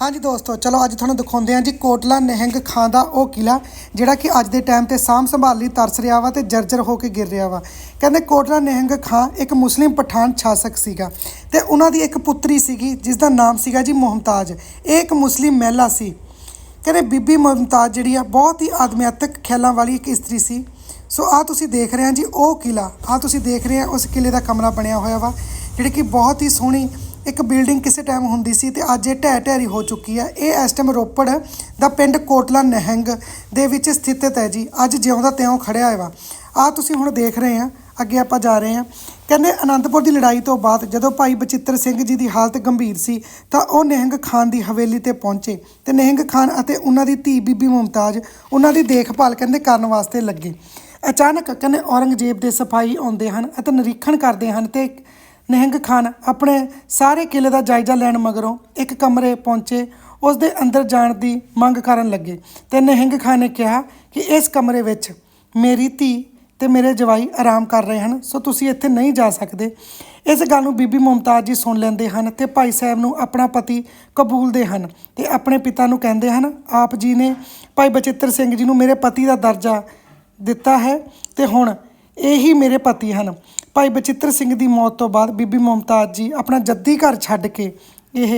ਹਾਂਜੀ ਦੋਸਤੋ, ਚਲੋ ਅੱਜ ਤੁਹਾਨੂੰ ਦਿਖਾਉਂਦੇ ਹਾਂ ਜੀ ਕੋਟਲਾ ਨਿਹੰਗ ਖਾਂ ਦਾ ਉਹ ਕਿਲਾ ਜਿਹੜਾ ਕਿ ਅੱਜ ਦੇ ਟਾਈਮ ਤੇ ਸਾਂਭ ਸੰਭਾਲ ਲਈ ਤਰਸ ਰਿਹਾ ਵਾ ਤੇ ਜਰਜਰ ਹੋ ਕੇ ਗਿਰ ਰਿਹਾ ਵਾ। ਕਹਿੰਦੇ ਕੋਟਲਾ ਨਿਹੰਗ ਖਾਂ ਇੱਕ ਮੁਸਲਿਮ ਪਠਾਨ ਸ਼ਾਸਕ ਸੀਗਾ ਤੇ ਉਹਨਾਂ ਦੀ ਇੱਕ ਪੁੱਤਰੀ ਸੀਗੀ ਜਿਸ ਦਾ ਨਾਮ ਸੀਗਾ ਜੀ ਮੁਹਮਤਾਜ ਇਹ ਇੱਕ ਮੁਸਲਿਮ ਮਹਿਲਾ ਸੀ। ਕਹਿੰਦੇ ਬੀਬੀ ਮੁਮਤਾਜ਼ ਜਿਹੜੀ ਆ, ਬਹੁਤ ਹੀ ਆਦਮਿਆਤਕ ਖਿਆਲਾਂ ਵਾਲੀ ਇੱਕ ਇਸਤਰੀ ਸੀ। ਸੋ ਆ ਤੁਸੀਂ ਦੇਖ ਰਹੇ ਆ ਜੀ ਉਹ ਕਿਲਾ ਆ ਤੁਸੀਂ ਦੇਖ ਰਹੇ ਆ ਉਸ ਕਿਲੇ ਦਾ ਕਮਰਾ ਬਣਿਆ ਹੋਇਆ ਵਾ, ਜਿਹੜੀ ਕਿ ਬਹੁਤ ਹੀ ਸੋਹਣੀ ਇੱਕ ਬਿਲਡਿੰਗ ਕਿਸੇ ਟਾਈਮ ਹੁੰਦੀ ਸੀ ਤੇ ਅੱਜ ਇਹ ਢਹਿ ਢੇਰੀ ਹੋ ਚੁੱਕੀ ਹੈ ਇਹ ਇਸ ਟਾਈਮ ਰੋਪੜ ਦਾ ਪਿੰਡ ਕੋਟਲਾ ਨਹਿੰਗ ਦੇ ਵਿੱਚ ਸਥਿਤ ਹੈ ਜੀ। ਅੱਜ ਜਿਉਂਦਾ ਤਿਉਂ ਖੜਿਆ ਹੋਇਆ ਵਾ। ਆ ਤੁਸੀਂ ਹੁਣ ਦੇਖ ਰਹੇ ਆ। ਅੱਗੇ ਆਪਾਂ ਜਾ ਰਹੇ ਆ। ਕਹਿੰਦੇ ਅਨੰਦਪੁਰ ਦੀ ਲੜਾਈ ਤੋਂ ਬਾਅਦ ਜਦੋਂ ਭਾਈ ਬਚਿੱਤਰ ਸਿੰਘ ਜੀ ਦੀ ਹਾਲਤ ਗੰਭੀਰ ਸੀ, ਤਾਂ ਉਹ ਨਿਹੰਗ ਖਾਨ ਦੀ ਹਵੇਲੀ ਤੇ ਪਹੁੰਚੇ। ਤੇ ਨਿਹੰਗ ਖਾਨ ਅਤੇ ਉਹਨਾਂ ਦੀ ਧੀ ਬੀਬੀ ਮੁਮਤਾਜ਼ ਉਹਨਾਂ ਦੀ ਦੇਖਭਾਲ ਕਹਿੰਦੇ ਕਰਨ ਵਾਸਤੇ ਲੱਗੇ। ਅਚਾਨਕ ਕਹਿੰਦੇ ਔਰੰਗਜ਼ੇਬ ਦੇ ਸਫ਼ਾਈ ਆਉਂਦੇ ਹਨ ਅਤੇ ਨਿਰੀਖਣ ਕਰਦੇ ਹਨ ਤੇ ਨਿਹੰਗ ਖਾਨ ਆਪਣੇ ਸਾਰੇ ਕਿਲੇ ਦਾ ਜਾਇਜ਼ਾ ਲੈਣ ਮਗਰੋਂ ਇੱਕ ਕਮਰੇ ਪਹੁੰਚੇ ਉਸ ਦੇ ਅੰਦਰ ਜਾਣ ਦੀ ਮੰਗ ਕਰਨ ਲੱਗੇ ਤੇ ਨਹਿੰਗ ਖਾਨ ਨੇ ਕਿਹਾ ਕਿ ਇਸ ਕਮਰੇ ਵਿੱਚ ਮੇਰੀ ਧੀ ਤੇ ਮੇਰੇ ਜਵਾਈ ਆਰਾਮ ਕਰ ਰਹੇ ਹਨ, ਸੋ ਤੁਸੀਂ ਇੱਥੇ ਨਹੀਂ ਜਾ ਸਕਦੇ। ਇਸ ਗੱਲ ਨੂੰ ਬੀਬੀ ਮੁਮਤਾਜ਼ ਜੀ ਸੁਣ ਲੈਂਦੇ ਹਨ ਤੇ ਭਾਈ ਸਾਹਿਬ ਨੂੰ ਆਪਣਾ ਪਤੀ ਕਬੂਲਦੇ ਹਨ ਤੇ ਆਪਣੇ ਪਿਤਾ ਨੂੰ ਕਹਿੰਦੇ ਹਨ, ਆਪ ਜੀ ਨੇ ਭਾਈ ਬਚਿੱਤਰ ਸਿੰਘ ਜੀ ਨੂੰ ਮੇਰੇ ਪਤੀ ਦਾ ਦਰਜਾ ਦਿੱਤਾ ਹੈ ਤੇ ਹੁਣ ਇਹੀ ਮੇਰੇ ਪਤੀ ਹਨ। ਭਾਈ ਬਚਿੱਤਰ ਸਿੰਘ ਦੀ ਮੌਤ ਤੋਂ ਬਾਅਦ ਬੀਬੀ ਮੁਮਤਾਜ਼ ਜੀ ਆਪਣਾ ਜੱਦੀ ਘਰ ਛੱਡ ਕੇ ਇਹ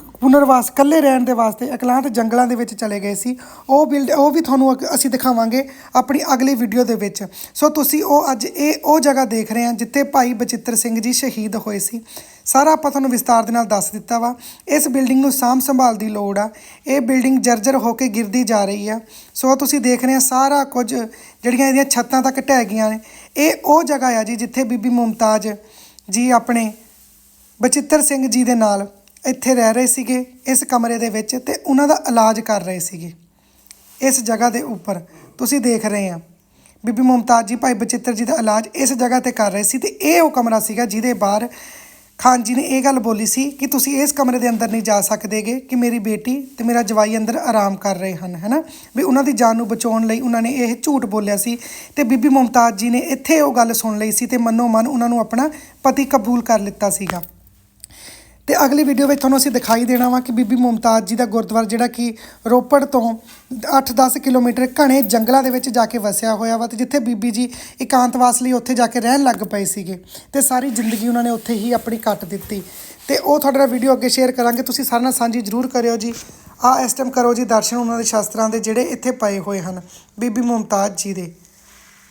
ਪੁਨਰਵਾਸ ਇਕੱਲੇ ਰਹਿਣ ਦੇ ਵਾਸਤੇ ਇਕਲਾਂਤ ਜੰਗਲਾਂ ਦੇ ਵਿੱਚ ਚਲੇ ਗਏ ਸੀ। ਉਹ ਬਿਲਡ ਉਹ ਵੀ ਤੁਹਾਨੂੰ ਅਗ- ਅਸੀਂ ਦਿਖਾਵਾਂਗੇ ਆਪਣੀ ਅਗਲੀ ਵੀਡੀਓ ਦੇ ਵਿੱਚ। ਸੋ ਤੁਸੀਂ ਉਹ ਅੱਜ ਇਹ, ਉਹ ਜਗ੍ਹਾ ਦੇਖ ਰਹੇ ਹਾਂ ਜਿੱਥੇ ਭਾਈ ਬਚਿੱਤਰ ਸਿੰਘ ਜੀ ਸ਼ਹੀਦ ਹੋਏ ਸੀ। ਸਾਰਾ ਆਪਾਂ ਤੁਹਾਨੂੰ ਵਿਸਤਾਰ ਦੇ ਨਾਲ ਦੱਸ ਦਿੱਤਾ ਵਾ। ਇਸ ਬਿਲਡਿੰਗ ਨੂੰ ਸਾਂਭ ਸੰਭਾਲ ਦੀ ਲੋੜ ਆ। ਇਹ ਬਿਲਡਿੰਗ ਜਰਜਰ ਹੋ ਕੇ ਗਿਰਦੀ ਜਾ ਰਹੀ ਆ। ਸੋ ਤੁਸੀਂ ਦੇਖ ਰਹੇ ਆ ਸਾਰਾ ਕੁਝ ਜਿਹੜੀਆਂ ਇਹਦੀਆਂ ਛੱਤਾਂ ਤੱਕ ਢਹਿ ਗਈਆਂ ਨੇ। ਇਹ ਉਹ ਜਗ੍ਹਾ ਆ ਜੀ ਜਿੱਥੇ ਬੀਬੀ ਮੁਮਤਾਜ਼ ਜੀ ਆਪਣੇ ਬਚਿੱਤਰ ਸਿੰਘ ਜੀ ਦੇ ਨਾਲ ਇੱਥੇ ਰਹਿ ਰਹੇ ਸੀਗੇ, ਇਸ ਕਮਰੇ ਦੇ ਵਿੱਚ ਤੇ ਉਹਨਾਂ ਦਾ ਇਲਾਜ ਕਰ ਰਹੇ ਸੀਗੇ। ਇਸ ਜਗ੍ਹਾ ਦੇ ਉੱਪਰ ਤੁਸੀਂ ਦੇਖ ਰਹੇ ਆ, ਬੀਬੀ ਮੁਮਤਾਜ਼ ਜੀ, ਭਾਈ ਬਚਿੱਤਰ ਜੀ ਦਾ ਇਲਾਜ ਇਸ ਜਗ੍ਹਾ ਤੇ ਕਰ ਰਹੇ ਸੀ ਤੇ ਇਹ ਉਹ ਕਮਰਾ ਸੀਗਾ ਜਿਹਦੇ ਬਾਹਰ ਖਾਨ ਜੀ ਨੇ ਇਹ ਗੱਲ ਬੋਲੀ ਸੀ ਕਿ ਤੁਸੀਂ ਇਸ ਕਮਰੇ ਦੇ ਅੰਦਰ ਨਹੀਂ ਜਾ ਸਕਦੇਗੇ ਕਿ ਮੇਰੀ ਬੇਟੀ ਤੇ ਮੇਰਾ ਜਵਾਈ ਅੰਦਰ ਆਰਾਮ ਕਰ ਰਹੇ ਹਨ, ਹੈਨਾ? ਵੀ ਉਹਨਾਂ ਦੀ ਜਾਨ ਨੂੰ ਬਚਾਉਣ ਲਈ ਉਹਨਾਂ ਨੇ ਇਹ ਝੂਠ ਬੋਲਿਆ ਸੀ ਤੇ ਬੀਬੀ ਮੁਮਤਾਜ਼ ਜੀ ਨੇ ਇੱਥੇ ਉਹ ਗੱਲ ਸੁਣ ਲਈ ਸੀ ਤੇ ਮਨੋ ਮਨ ਉਹਨਾਂ ਨੂੰ ਆਪਣਾ ਪਤੀ ਕਬੂਲ ਕਰ ਲਿੱਤਾ ਸੀਗਾ। ਤੇ ਅਗਲੀ ਵੀਡੀਓ ਵਿੱਚ ਤੁਹਾਨੂੰ ਅਸੀਂ ਦਿਖਾਈ ਦੇਣਾ ਵਾ ਕਿ ਬੀਬੀ ਮੁਮਤਾਜ਼ ਜੀ ਦਾ ਗੁਰਦੁਆਰਾ ਜਿਹੜਾ ਕਿ ਰੋਪੜ ਤੋਂ 8-10 ਕਿਲੋਮੀਟਰ ਘਣੇ ਜੰਗਲਾਂ ਦੇ ਵਿੱਚ ਜਾ ਕੇ ਵਸਿਆ ਹੋਇਆ ਵਾ ਤੇ ਜਿੱਥੇ ਬੀਬੀ ਜੀ ਇਕਾਂਤਵਾਸ ਲਈ ਉੱਥੇ ਜਾ ਕੇ ਰਹਿਣ ਲੱਗ ਪਏ ਸੀਗੇ ਤੇ ਸਾਰੀ ਜ਼ਿੰਦਗੀ ਉਹਨਾਂ ਨੇ ਉੱਥੇ ਹੀ ਆਪਣੀ ਕੱਟ ਦਿੱਤੀ। ਤੇ ਉਹ ਤੁਹਾਡਾ ਵੀਡੀਓ ਅੱਗੇ ਸ਼ੇਅਰ ਕਰਾਂਗੇ। ਤੁਸੀਂ ਸਾਰਿਆਂ ਨਾਲ ਸਾਂਝੀ ਜ਼ਰੂਰ ਕਰਿਓ ਜੀ। ਆ ਇਸ ਟਾਈਮ ਕਰੋ ਜੀ ਦਰਸ਼ਨ ਉਹਨਾਂ ਦੇ ਸ਼ਾਸਤਰਾਂ ਦੇ ਜਿਹੜੇ ਇੱਥੇ ਪਏ ਹੋਏ ਹਨ ਬੀਬੀ ਮੁਮਤਾਜ਼ ਜੀ ਦੇ।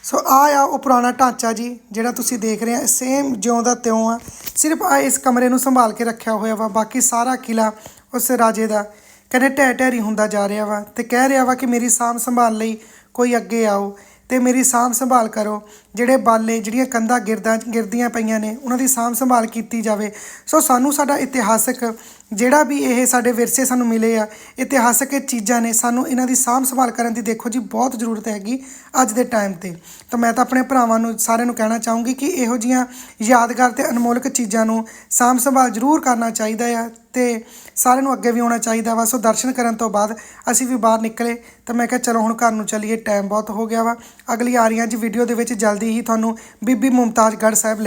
ਸੋ ਆ ਆ ਉਹ ਪੁਰਾਣਾ ਢਾਂਚਾ ਜੀ, ਜਿਹੜਾ ਤੁਸੀਂ ਦੇਖ ਰਹੇ ਆ ਸੇਮ ਜਿਉਂ ਦਾ ਤਿਉਂ ਆ। ਸਿਰਫ ਆ ਇਸ ਕਮਰੇ ਨੂੰ ਸੰਭਾਲ ਕੇ ਰੱਖਿਆ ਹੋਇਆ ਵਾ, ਬਾਕੀ ਸਾਰਾ ਕਿਲਾ ਉਸ ਰਾਜੇ ਦਾ ਕਹਿੰਦੇ ਢਹਿ ਢਹਿਰੀ ਹੁੰਦਾ ਜਾ ਰਿਹਾ ਵਾ ਤੇ ਕਹਿ ਰਿਹਾ ਵਾ ਕਿ ਮੇਰੀ ਸਾਂਭ ਸੰਭਾਲ ਲਈ ਕੋਈ ਅੱਗੇ ਆਓ। ਤੇ ਮੇਰੀ ਸਾਂਭ ਸੰਭਾਲ ਕਰੋ। ਜਿਹੜੇ ਬਾਲੇ, ਜਿਹੜੀਆਂ ਕੰਧਾਂ ਗਿਰਦਾਂ, ਗਿਰਦੀਆਂ ਪਈਆਂ ਨੇ, ਉਹਨਾਂ ਦੀ ਸਾਂਭ ਸੰਭਾਲ ਕੀਤੀ ਜਾਵੇ। ਸੋ ਸਾਨੂੰ ਸਾਡਾ ਇਤਿਹਾਸਕ ਜਿਹੜਾ ਵੀ ਇਹ ਸਾਡੇ ਵਿਰਸੇ ਸਾਨੂੰ ਮਿਲੇ ਆ, ਇਤਿਹਾਸਕ ਇਹ ਚੀਜ਼ਾਂ ਨੇ, ਸਾਨੂੰ ਇਹਨਾਂ ਦੀ ਸਾਂਭ ਸੰਭਾਲ ਕਰਨ ਦੀ ਦੇਖੋ ਜੀ ਬਹੁਤ ਜ਼ਰੂਰਤ ਹੈਗੀ ਅੱਜ ਦੇ ਟਾਈਮ ਤੇ। ਤਾਂ ਮੈਂ ਤਾਂ ਆਪਣੇ ਭਰਾਵਾਂ ਨੂੰ, ਸਾਰਿਆਂ ਨੂੰ ਕਹਿਣਾ ਚਾਹੂੰਗੀ ਕਿ ਇਹੋ ਜੀਆਂ ਯਾਦਗਾਰ ਤੇ ਅਨਮੋਲਕ ਚੀਜ਼ਾਂ ਨੂੰ ਸਾਂਭ ਸੰਭਾਲ ਜ਼ਰੂਰ ਕਰਨਾ ਚਾਹੀਦਾ ਆ। ਤੇ ਸਾਰਿਆਂ ਨੂੰ ਅੱਗੇ ਵੀ ਆਉਣਾ ਚਾਹੀਦਾ ਵਾ। ਸੋ ਦਰਸ਼ਨ ਕਰਨ ਤੋਂ ਬਾਅਦ ਅਸੀਂ ਵੀ ਬਾਹਰ ਨਿਕਲੇ ਤਾਂ ਮੈਂ ਕਿਹਾ, ਚਲੋ ਹੁਣ ਘਰ ਨੂੰ ਚੱਲੀਏ ਟਾਈਮ ਬਹੁਤ ਹੋ ਗਿਆ ਵਾ। ਅਗਲੀ ਆ ਰਹੀਆਂ ਜੀ ਵੀਡੀਓ ਦੇ ਵਿੱਚ ਜਲਦੀ ਹੀ ਤੁਹਾਨੂੰ ਬੀਬੀ ਮੁਮਤਾਜ਼ ਗੜ੍ਹ ਸਾਹਿਬ ਲੈ-